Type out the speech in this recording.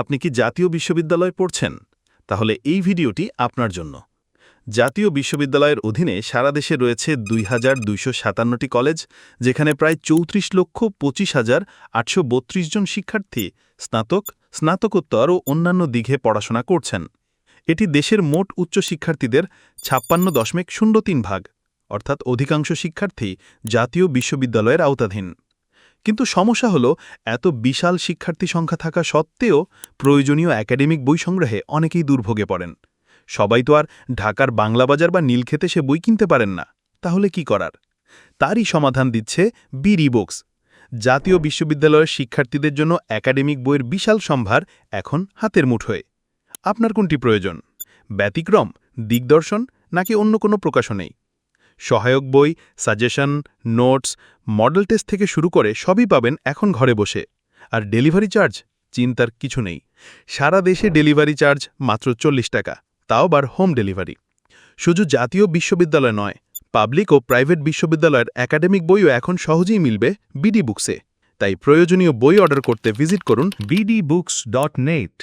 আপনি কি জাতীয় বিশ্ববিদ্যালয়ে পড়ছেন? তাহলে এই ভিডিওটি আপনার জন্য। জাতীয় বিশ্ববিদ্যালয়ের অধীনে সারা দেশে রয়েছে দুই কলেজ, যেখানে প্রায় চৌত্রিশ লক্ষ পঁচিশ হাজার আটশো জন শিক্ষার্থী, স্নাতক, স্নাতকোত্তর ও অন্যান্য দিঘে পড়াশোনা করছেন। এটি দেশের মোট উচ্চ শিক্ষার্থীদের ছাপ্পান্ন দশমিক শূন্য তিন ভাগ, অর্থাৎ অধিকাংশ শিক্ষার্থী জাতীয় বিশ্ববিদ্যালয়ের আওতাধীন। কিন্তু সমস্যা হল, এত বিশাল শিক্ষার্থী সংখ্যা থাকা সত্ত্বেও প্রয়োজনীয় একাডেমিক বই সংগ্রহে অনেকেই দুর্ভোগে পড়েন। সবাই তো আর ঢাকার বাংলাবাজার বা নীলক্ষেতে সে বই কিনতে পারেন না, তাহলে কি করার? তারই সমাধান দিচ্ছে বিডি বুকস। জাতীয় বিশ্ববিদ্যালয়ের শিক্ষার্থীদের জন্য একাডেমিক বইয়ের বিশাল সম্ভার এখন হাতের মুঠোয় আপনার কোনটি প্রয়োজন? ব্যতিক্রম, দিগদর্শন, নাকি অন্য কোনো প্রকাশনেই সহায়ক বই, সাজেশন, নোটস, মডেল টেস্ট থেকে শুরু করে সবই পাবেন এখন ঘরে বসে। আর ডেলিভারি চার্জ? চিন্তার কিছু নেই। সারা দেশে ডেলিভারি চার্জ মাত্র চল্লিশ টাকা। তাও বার হোম ডেলিভারি। শুধু জাতীয় বিশ্ববিদ্যালয় নয়, পাবলিক ও প্রাইভেট বিশ্ববিদ্যালয়ের একাডেমিক বইও এখন সহজেই মিলবে বিডি বুকসে। তাই প্রয়োজনীয় বই অর্ডার করতে ভিজিট করুন bdbooks.net